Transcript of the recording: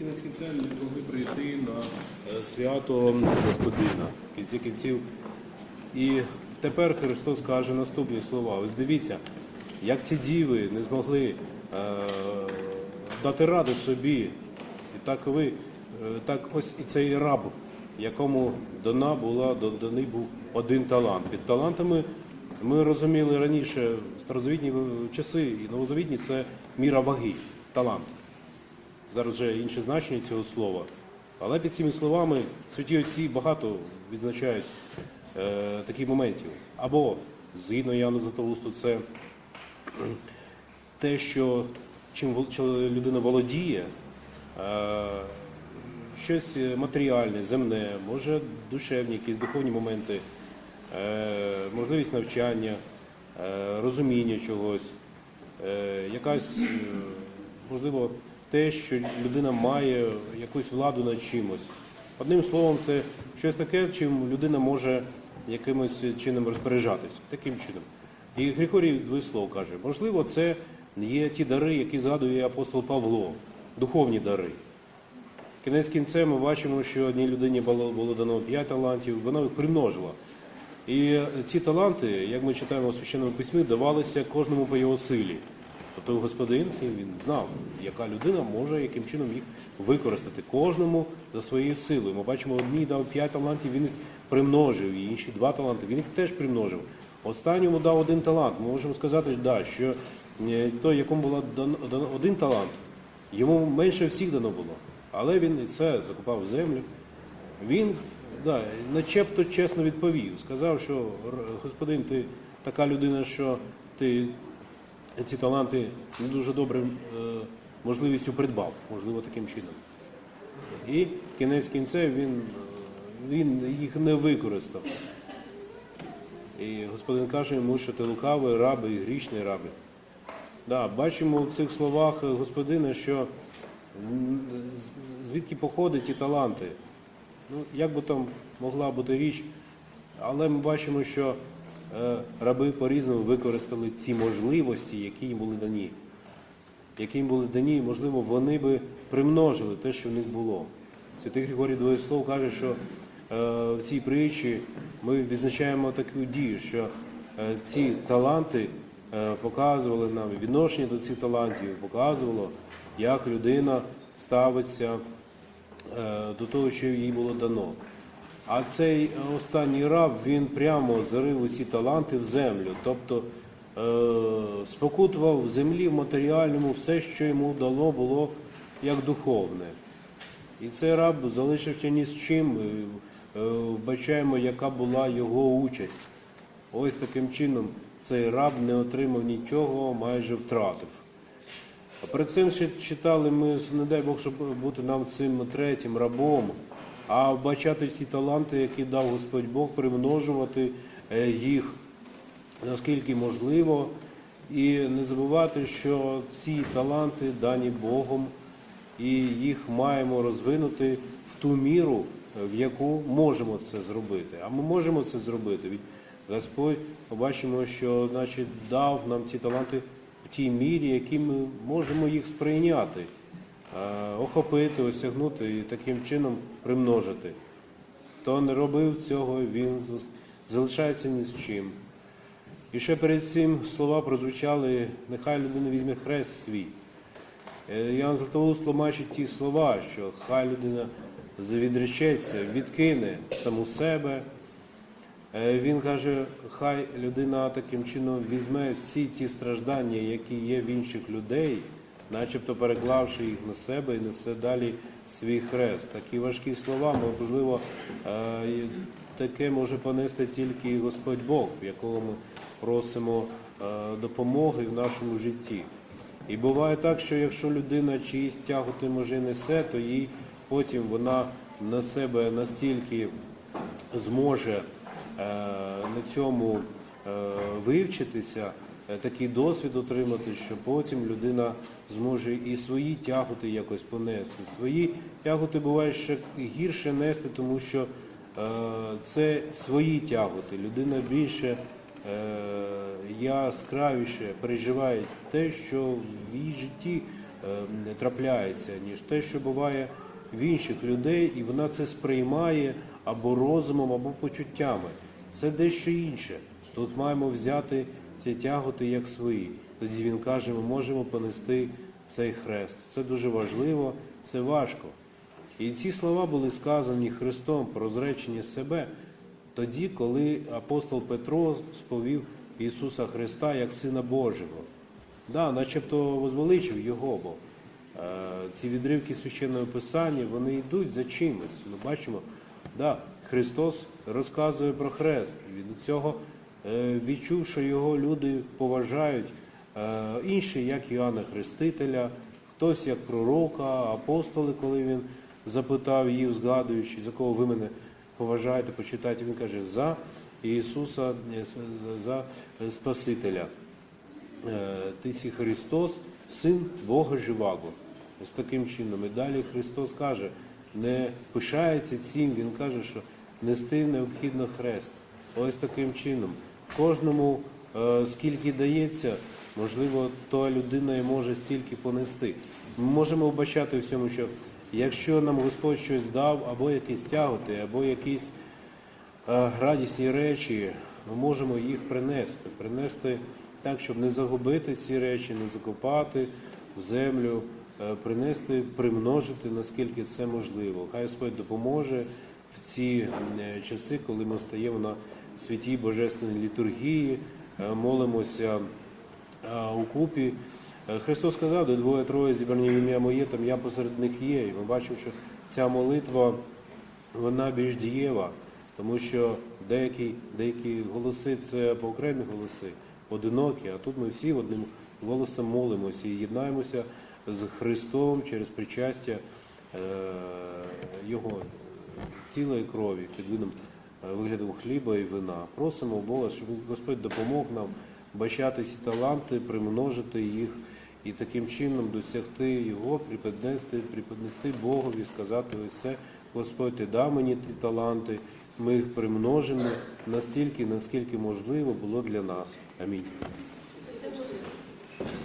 Кінець кінцем не змогли прийти на е, свято Господина в кінці кінців. І тепер Христос каже наступні слова. Ось дивіться, як ці діви не змогли е, дати ради собі, і так ви, е, так ось і цей раб, якому дана була, даний був один талант. Під талантами ми розуміли раніше старозавітні часи і новозавітні це міра ваги, талант. Зараз вже інше значення цього слова. Але під цими словами святі отці багато відзначають е, таких моментів. Або, згідно Яну Златоусту, це те, що чим людина володіє, е, щось матеріальне, земне, може душевні, якісь духовні моменти, е, можливість навчання, е, розуміння чогось, е, якась, е, можливо, те, що людина має якусь владу над чимось. Одним словом, це щось таке, чим людина може якимось чином розпоряджатись. Таким чином. І Григорій Двоєслов каже, можливо, це є ті дари, які згадує апостол Павло, духовні дари. Кінець кінцем ми бачимо, що одній людині було, було дано 5 талантів, вона їх примножила. І ці таланти, як ми читаємо у священному письмі, давалися кожному по його силі. Тобто господин він знав, яка людина може яким чином їх використати кожному за своєю силою. Ми бачимо, одній дав 5 талантів, він їх примножив, і інші два таланти, він їх теж примножив. Останньому дав один талант. Ми можемо сказати, да, що е, той, якому дано один талант, йому менше всіх дано було. Але він це закопав землю. Він да, начебто чесно відповів. Сказав, що господин, ти така людина, що ти ці таланти не дуже добрим е, можливістю придбав, можливо, таким чином. І кінець кінцев він, е, він їх не використав. І господин каже йому, що ти лукавий раби і грішний раби. Да, бачимо в цих словах господина, що звідки походять ті таланти. Ну, як би там могла бути річ, але ми бачимо, що раби по-різному використали ці можливості, які їм були дані. Які їм були дані, можливо, вони би примножили те, що в них було. Святий Григорій Двоєслов каже, що е, в цій притчі ми відзначаємо таку дію, що е, ці таланти е, показували нам відношення до цих талантів, показувало, як людина ставиться е, до того, що їй було дано. А цей останній раб він прямо зарив ці таланти в землю, тобто е, спокутував в землі в матеріальному все, що йому дало було як духовне. І цей раб залишився ні з чим. е, е, Вбачаємо, яка була його участь. Ось таким чином цей раб не отримав нічого, майже втратив. Перед цим ще читали ми, не дай Бог, щоб бути нам цим третім рабом, а вбачати ці таланти, які дав Господь Бог, примножувати е, їх наскільки можливо, і не забувати, що ці таланти дані Богом, і їх маємо розвинути в ту міру, в яку можемо це зробити. А ми можемо це зробити. Від Господь побачимо, що значить, дав нам ці таланти в тій мірі, які ми можемо їх сприйняти, охопити, осягнути і таким чином примножити. Хто не робив цього, він залишається ні з чим. І ще перед цим слова прозвучали, нехай людина візьме хрест свій. Е, Ян Златоуст тлумачить ті слова, що хай людина відречеться, відкине саму себе. Е, Він каже, хай людина таким чином візьме всі ті страждання, які є в інших людей, начебто переклавши їх на себе і несе далі свій хрест. Такі важкі слова, можливо, е, таке може понести тільки Господь Бог, в якого ми просимо е, допомоги в нашому житті. І буває так, що якщо людина чиїсь тяготи може несе, то їй потім вона на себе настільки зможе е, на цьому вивчитися, такий досвід отримати, що потім людина зможе і свої тяготи якось понести. Свої тяготи буває ще гірше нести, тому що е, це свої тяготи. Людина більше е, яскравіше переживає те, що в її житті трапляється, ніж те, що буває в інших людей, і вона це сприймає або розумом, або почуттями. Це дещо інше. Тут маємо взяти ці тяготи як свої. Тоді він каже, ми можемо понести цей хрест. Це дуже важливо, це важко. І ці слова були сказані Христом про зречення себе тоді, коли апостол Петро сповів Ісуса Христа як Сина Божого. Да, начебто возвеличив його, бо е, ці відривки священного писання вони йдуть за чимось. Ми бачимо, да, Христос розказує про хрест. Від цього відчув, що його люди поважають. Е, інші, як Іоанна Хрестителя, хтось як пророка, апостоли, коли він запитав їх, згадуючи, за кого ви мене поважаєте, почитайте, він каже, за Ісуса, е, за Спасителя. Е, Ти сі Христос, Син Бога Живаго. Ось таким чином. І далі Христос каже, не пишається цим, Він каже, що нести необхідно хрест. Ось таким чином. Кожному, е, скільки дається, можливо, та людина і може стільки понести. Ми можемо вбачати в цьому, що якщо нам Господь щось дав, або якісь тяготи, або якісь е, радісні речі, ми можемо їх принести. Принести так, щоб не загубити ці речі, не закопати в землю, е, принести, примножити, наскільки це можливо. Хай Господь допоможе в ці часи, коли ми стаємо на святій божественній літургії, е, молимося е, у купі. Е, Христос сказав, де двоє-троє зібрані в ім'я моє, там я посеред них є. І ми бачимо, що ця молитва вона більш дієва, тому що деякі, деякі голоси це по окремі голоси, одинокі, а тут ми всі одним голосом молимося і єднаємося з Христом через причастя Його тіла і крові під видом виглядом хліба і вина. Просимо Бога, щоб Господь допомог нам бачати ці таланти, примножити їх і таким чином досягти його, приподнести, приподнести Богові, сказати ось це, Господь, ти дав мені ті таланти, ми їх примножимо настільки, наскільки можливо було для нас. Амінь.